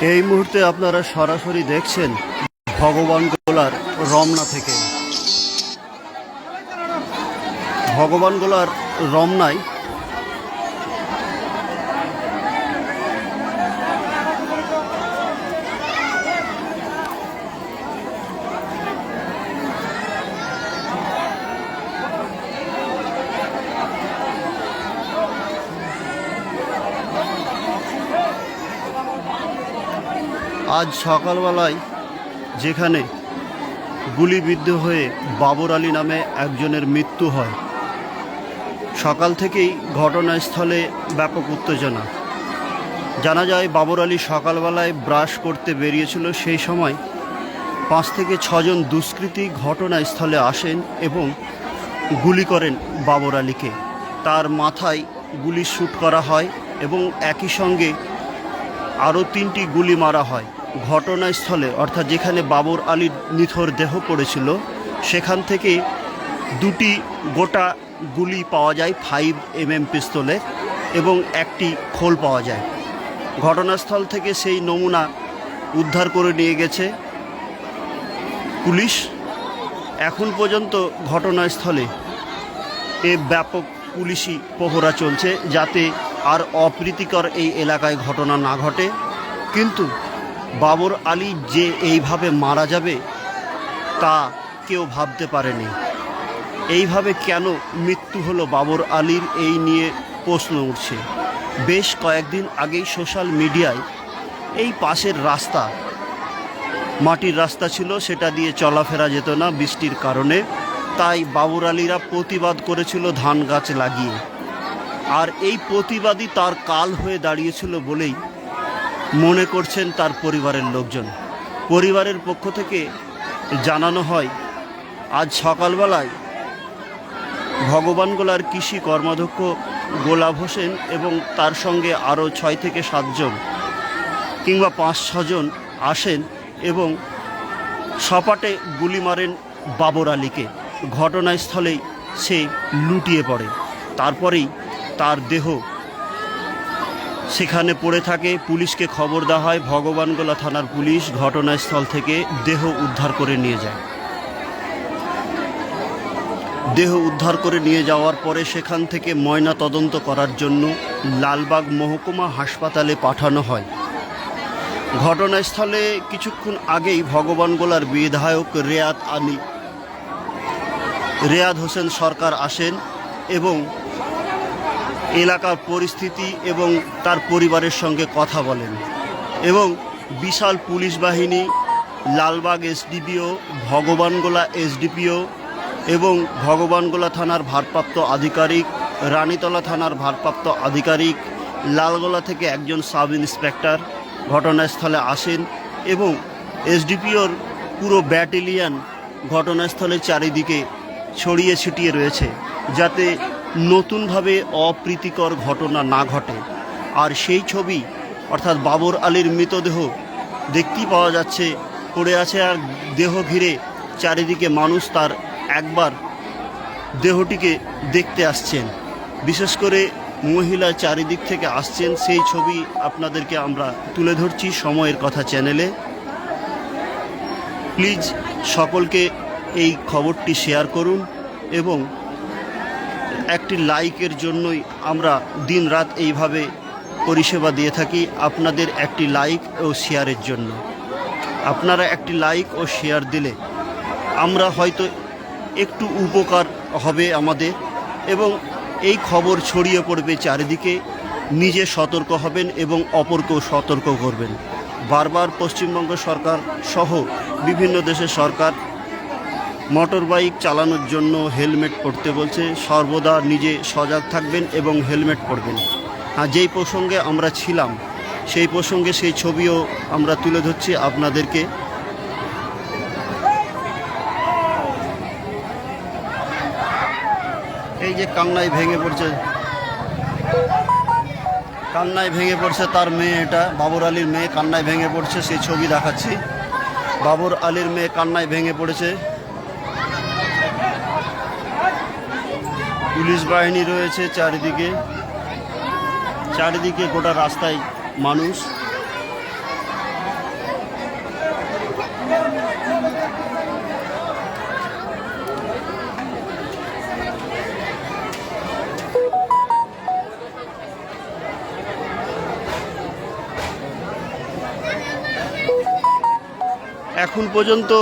এই মুহূর্তে আপনারা সরাসরি দেখছেন ভগবান গোলার রমনা থেকে। ভগবান গোলার রমনায় আজ সকালবেলায় যেখানে গুলিবিদ্ধ হয়ে বাবর আলী নামে একজনের মৃত্যু হয়। সকাল থেকেই ঘটনাস্থলে ব্যাপক উত্তেজনা। জানা যায়, বাবর আলী সকালবেলায় ব্রাশ করতে বেরিয়েছিল। সেই সময় পাঁচ থেকে ছজন দুষ্কৃতী ঘটনাস্থলে আসেন এবং গুলি করেন বাবর আলীকে। তার মাথায় গুলি শ্যুট করা হয় এবং একই সঙ্গে আরও তিনটি গুলি মারা হয়। ঘটনাস্থলে, অর্থাৎ যেখানে বাবর আলীর নিথর দেহ পড়েছিল, সেখান থেকে দুটি গোটা গুলি পাওয়া যায় ফাইভ এম এম পিস্তলে এবং একটি খোল পাওয়া যায়। ঘটনাস্থল থেকে সেই নমুনা উদ্ধার করে নিয়ে গেছে পুলিশ। এখন পর্যন্ত ঘটনাস্থলে এ ব্যাপক পুলিশি পহরা চলছে, যাতে আর অপ্রীতিকর এই এলাকায় ঘটনা না ঘটে। কিন্তু বাবর আলী যে এইভাবে মারা যাবে, তা কেউ ভাবতে পারেনি। এইভাবে কেন মৃত্যু হলো বাবর আলীর এই নিয়ে প্রশ্ন উঠছে। বেশ কয়েকদিন আগেই সোশ্যাল মিডিয়ায় এই পাশের রাস্তা, মাটির রাস্তা ছিল, সেটা দিয়ে চলাফেরা যেত না বৃষ্টির কারণে। তাই বাবর আলীরা প্রতিবাদ করেছিল ধান গাছ লাগিয়ে। আর এই প্রতিবাদই তার কাল হয়ে দাঁড়িয়েছিল বলেই মনে করছেন তার পরিবারের লোকজন। পরিবারের পক্ষ থেকে জানানো হয়, আজ সকালবেলায় ভগবানগোলার কৃষি কর্মাধ্যক্ষ গোলাপ হোসেন এবং তার সঙ্গে আরও ছয় থেকে সাতজন কিংবা পাঁচ, ছজন আসেন এবং সপাটে গুলি মারেন বাবর আলীকে। ঘটনাস্থলেই সে লুটিয়ে পড়ে। তারপরেই তার দেহ সেখানে পড়ে থাকে, পুলিশকে খবর দেওয়া হয়, ভগবানগোলা থানার পুলিশ ঘটনাস্থল থেকে দেহ উদ্ধার করে নিয়ে যায়। দেহ উদ্ধার করে নিয়ে যাওয়ার পরে সেখান থেকে ময়না তদন্ত করার জন্য লালবাগ মহকুমা হাসপাতালে পাঠানো হয়। ঘটনাস্থলে কিছুক্ষণ আগেই ভগবানগোলার বিধায়ক রেয়াত আলী রেয়াদ হোসেন সরকার আসেন এবং এলাকার পরিস্থিতি এবং তার পরিবারের সঙ্গে কথা বলেন এবং বিশাল পুলিশ বাহিনী, লালবাগ এসডিপিও, ভগবানগোলা এসডিপিও এবং ভগবানগোলা থানার ভারপ্রাপ্ত আধিকারিক, রানীতলা থানার ভারপ্রাপ্ত আধিকারিক, লালগোলা থেকে একজন সাব ইন্সপেক্টর ঘটনাস্থলে আসেন এবং এসডিপিওর পুরো ব্যাটেলিয়ান ঘটনাস্থলের চারিদিকে ছড়িয়ে ছিটিয়ে রয়েছে যাতে নতুনভাবে অপ্রীতিকর ঘটনা না ঘটে। আর সেই ছবি, অর্থাৎ বাবর আলীর মৃতদেহ দেখতেই পাওয়া যাচ্ছে, পড়ে আছে আর দেহ ঘিরে চারিদিকে মানুষ তার একবার দেহটিকে দেখতে আসছেন। বিশেষ করে মহিলা চারিদিক থেকে আসছেন, সেই ছবি আপনাদেরকে আমরা তুলে ধরছি সময়ের কথা চ্যানেলে। প্লিজ সকলকে এই খবরটি শেয়ার করুন এবং একটি লাইকের জন্যই আমরা দিন রাত এইভাবে পরিষেবা দিয়ে থাকি আপনাদের একটি লাইক ও শেয়ারের জন্য। আপনারা একটি লাইক ও শেয়ার দিলে আমরা হয়তো একটু উপকার হবে আমাদের এবং এই খবর ছড়িয়ে পড়বে চারিদিকে, নিজে সতর্ক হবেন এবং অপরকেও সতর্ক করবেন। বারবার পশ্চিমবঙ্গ সরকার সহ বিভিন্ন দেশের সরকার মোটর বাইক চালানোর জন্য হেলমেট পরতে বলছে। সর্বদা নিজে সজাগ থাকবেন এবং হেলমেট পরবেন। আর যেই প্রসঙ্গে আমরা ছিলাম, সেই প্রসঙ্গে সেই ছবিও আমরা তুলে ধরছি আপনাদেরকে। এই যে কান্নায় ভেঙে পড়ছে। কান্নায় ভেঙে পড়ছে তার মেয়ে এটা, বাবর আলীর মেয়ে। কান্নায় ভেঙে পড়ছে, সেই ছবি দেখাচ্ছি। বাবর আলীর মেয়ে কান্নায় ভেঙে পড়েছে। পুলিশ বাহিনী রয়েছে চারিদিকে। চারিদিকে গোটা রাস্তায় মানুষ। এখন পর্যন্ত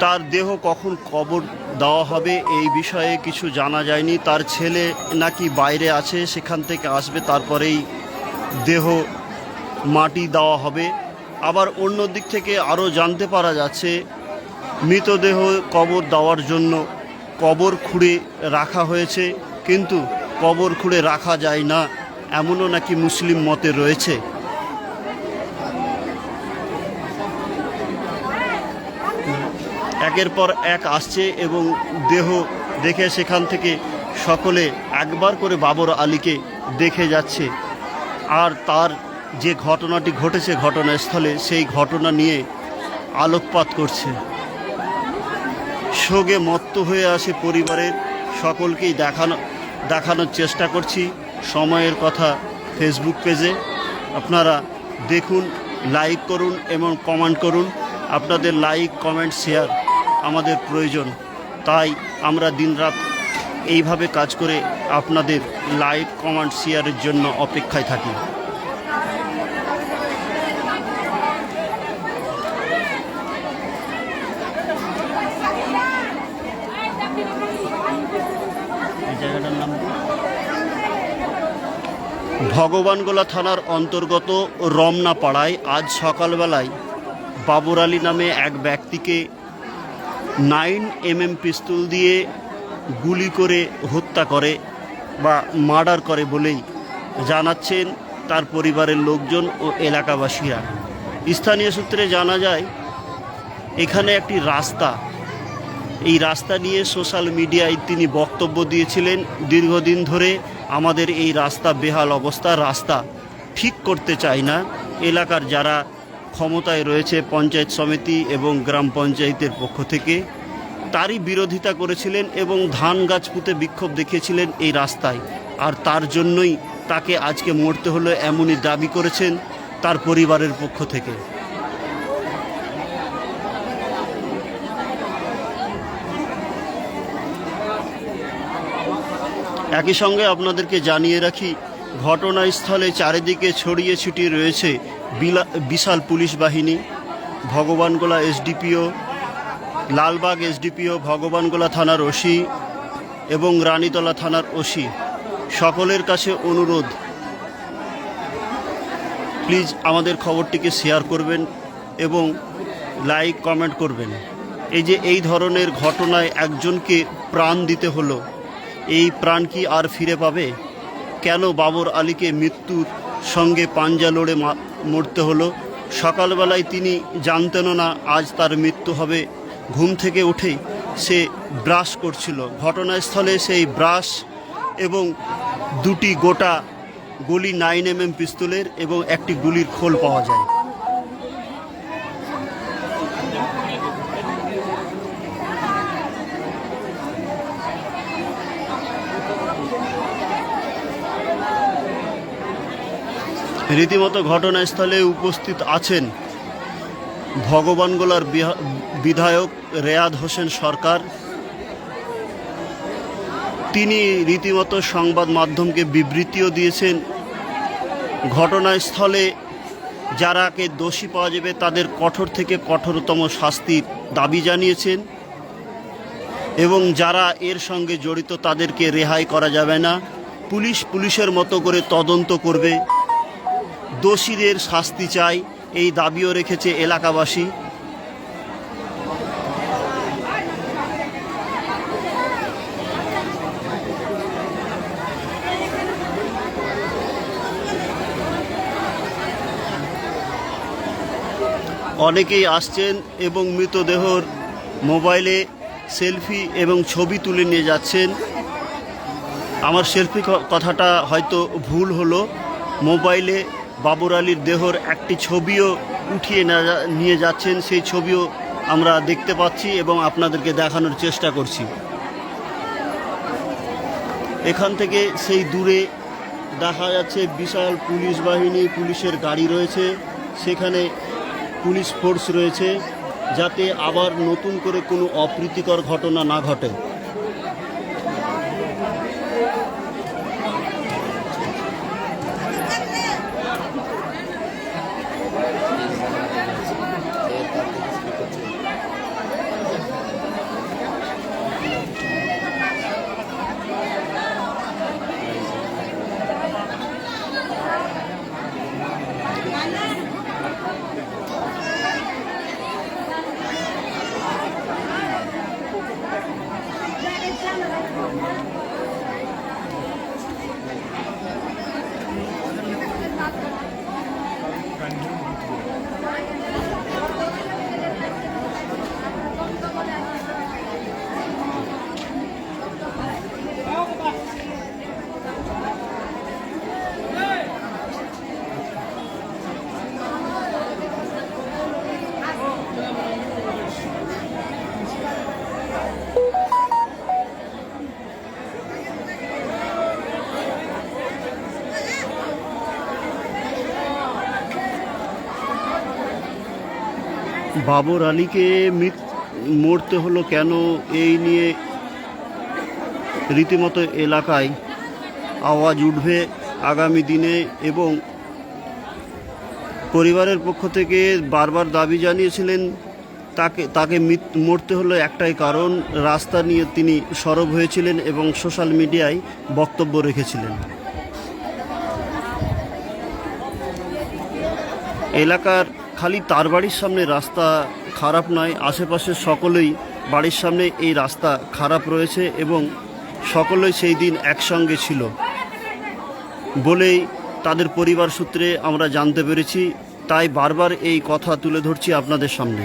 তার দেহ কখন কবর দেওয়া হবে, এই বিষয়ে কিছু জানা যায়নি। তার ছেলে নাকি বাইরে আছে, সেখান থেকে আসবে, তারপরেই দেহ মাটি দেওয়া হবে। আবার অন্য দিক থেকে আরও জানতে পারা যাচ্ছে, মৃতদেহ কবর দেওয়ার জন্য কবর খুঁড়ে রাখা হয়েছে, কিন্তু কবর খুঁড়ে রাখা যায় না। এমনও নাকি মুসলিম মতে রয়েছে। একের পর এক আসছে এবং দেহ দেখে সেখান থেকে সকলে একবার করে বাবর আলীকে দেখে যাচ্ছে। আর তার যে ঘটনাটি ঘটেছে ঘটনাস্থলে সেই ঘটনা নিয়ে আলোকপাত করছে। শোকে মত্ত হয়ে আসে পরিবারের সকলকেই দেখানো, দেখানোর চেষ্টা করছি। সময়ের কথা ফেসবুক পেজে আপনারা দেখুন লাইক করুন এবং কমেন্ট করুন। আপনাদের লাইক কমেন্ট শেয়ার আমাদের প্রয়োজন তাই আমরা দিনরাত এইভাবে কাজ করে আপনাদের লাইক কমেন্ট শেয়ারের জন্য অপেক্ষায় থাকি? ভগবানগোলা থানার অন্তর্গত রমনা পাড়ায় আজ সকালবেলায় বাবর আলী নামে এক ব্যক্তিকে নাইন এমএম পিস্তল দিয়ে গুলি করে হত্যা করে বা মার্ডার করে বলেই জানাচ্ছেন তার পরিবারের লোকজন ও এলাকাবাসীরা। স্থানীয় সূত্রে জানা যায়, এখানে একটি রাস্তা। এই রাস্তা নিয়ে সোশ্যাল মিডিয়ায় তিনি বক্তব্য দিয়েছিলেন, দীর্ঘদিন ধরে আমাদের এই রাস্তা বেহাল অবস্থা, রাস্তা ঠিক করতে চায় না। এলাকার যারা ক্ষমতায় রয়েছে পঞ্চায়েত সমিতি এবং গ্রাম পঞ্চায়েতের পক্ষ থেকে। তারই বিরোধিতা করেছিলেন এবং ধান গাছ পুঁতে বিক্ষোভ দেখিয়েছিলেন এই রাস্তায়। আর তার জন্যই তাকে আজকে মরতে হলো এমনই দাবি করেছেন তার পরিবারের পক্ষ থেকে। একই সঙ্গে আপনাদেরকে জানিয়ে রাখি, ঘটনাস্থলে চারিদিকে ছড়িয়ে ছিটিয়ে রয়েছে বিশাল পুলিশ বাহিনী, ভগবানগোলা এসডিপিও, লালবাগ এসডিপিও, ভগবানগোলা থানার ওসি এবং রানীতলা থানার ওসি। সকলের কাছে অনুরোধ প্লিজ আমাদের খবরটিকে শেয়ার করবেন এবং লাইক কমেন্ট করবেন। এই যে এই ধরনের ঘটনায় একজনকে প্রাণ দিতে হলো, এই প্রাণ কি আর ফিরে পাবে? কেন বাবর আলীকে মৃত্যুর সঙ্গে পাঞ্জা লড়ে মরতে হলো। সকালবেলায় তিনি জানতেন না আজ তার মৃত্যু হবে। ঘুম থেকে উঠেই সে ব্রাশ করছিল। ঘটনাস্থলে সেই ব্রাশ এবং দুটি গোটা গুলি নাইন এম এম পিস্তলের এবং একটি গুলির খোল পাওয়া যায়। রীতিমতো ঘটনাস্থলে উপস্থিত আছেন ভগবানগোলার বিধায়ক রেয়াদ হোসেন সরকার। তিনি রীতিমতো সংবাদ মাধ্যমকে বিবৃতিও দিয়েছেন। ঘটনাস্থলে যারাকে দোষী পাওয়া যাবে তাদের কঠোর থেকে কঠোরতম শাস্তির দাবি জানিয়েছেন এবং যারা এর সঙ্গে জড়িত তাদেরকে রেহাই করা যাবে না। পুলিশ পুলিশের মতো করে তদন্ত করবে। দোষীদের শাস্তি চাই, এই দাবিও রেখেছে এলাকাবাসী। অনেকেই আসছেন এবং মৃতদেহর মোবাইলে সেলফি এবং ছবি তুলে নিয়ে যাচ্ছেন। আমার সেলফি কথাটা হয়তো ভুল হলো। মোবাইলে বাবর আলীর দেহর একটি ছবিও উঠিয়ে নিয়ে যাচ্ছেন, সেই ছবিও আমরা দেখতে পাচ্ছি এবং আপনাদেরকে দেখানোর চেষ্টা করছি। এখান থেকে সেই দূরে দেখা যাচ্ছে বিশাল পুলিশ বাহিনী, পুলিশের গাড়ি রয়েছে। সেখানে পুলিশ ফোর্স রয়েছে, যাতে আবার নতুন করে কোনো অপ্রীতিকর ঘটনা না ঘটে। বাবর আলীকে মরতে হলো কেন? এই নিয়ে রীতিমতো এলাকায় আওয়াজ উঠবে আগামী দিনে এবং পরিবারের পক্ষ থেকে বারবার দাবি জানিয়েছিলেন, তাকে তাকে মরতে হলো একটাই কারণ, রাস্তা নিয়ে তিনি সরব হয়েছিলেন এবং সোশ্যাল মিডিয়ায় বক্তব্য রেখেছিলেন। এলাকার খালি তার বাড়ির সামনে রাস্তা খারাপ নয় আশেপাশে সকলেই বাড়ির সামনে এই রাস্তা খারাপ রয়েছে এবং সকলেই সেই দিন একসঙ্গে ছিল বলেই তাদের পরিবার সূত্রে আমরা জানতে পেরেছি। তাই বারবার এই কথা তুলে ধরছি আপনাদের সামনে।